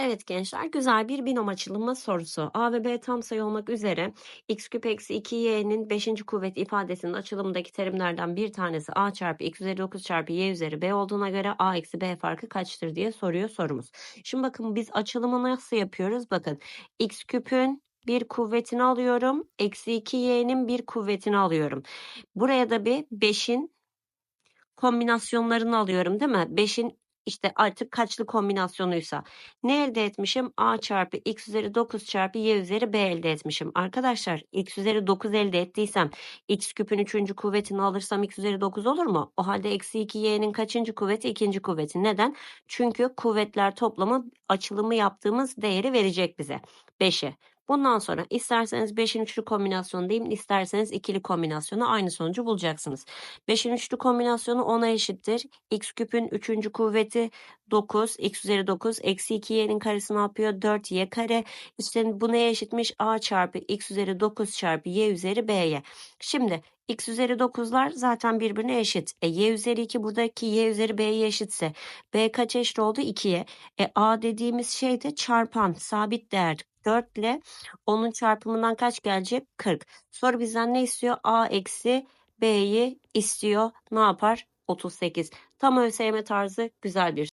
Evet gençler güzel bir binom açılımı sorusu. A ve B tam sayı olmak üzere x küp eksi 2y'nin 5. kuvvet ifadesinin açılımındaki terimlerden bir tanesi a çarpı x üzeri 9 çarpı y üzeri b olduğuna göre a eksi b farkı kaçtır diye soruyor sorumuz. Şimdi bakın biz açılımı nasıl yapıyoruz? Bakın x küpün bir kuvvetini alıyorum. Eksi 2y'nin bir kuvvetini alıyorum. Buraya da bir 5'in kombinasyonlarını alıyorum değil mi? 5'in işte artık kaçlı kombinasyonuysa. Ne elde etmişim? A çarpı x üzeri 9 çarpı y üzeri b elde etmişim. Arkadaşlar x üzeri 9 elde ettiysem x küpün 3. kuvvetini alırsam x üzeri 9 olur mu? O halde eksi 2y'nin kaçıncı kuvveti? ikinci kuvveti. Neden? Çünkü kuvvetler toplamı açılımı yaptığımız değeri verecek bize. 5'i. Bundan sonra isterseniz 5'in üçlü kombinasyonu diyeyim, isterseniz ikili kombinasyonu aynı sonucu bulacaksınız. 5'in üçlü kombinasyonu 10'a eşittir. x küpün 3. kuvveti 9, x üzeri 9, eksi 2y'nin karesi ne yapıyor? 4y kare. İşte bu neye eşitmiş? a çarpı x üzeri 9 çarpı y üzeri b'ye. Şimdi x üzeri 9'lar zaten birbirine eşit. E, y üzeri 2 buradaki y üzeri b'ye eşitse b kaç eşit oldu? 2'ye. E, a dediğimiz şey de çarpan, sabit değer. 4 ile 10'un çarpımından kaç gelecek? 40. Soru bizden ne istiyor? A eksi B'yi istiyor. Ne yapar? 38. Tam ÖSYM tarzı güzel bir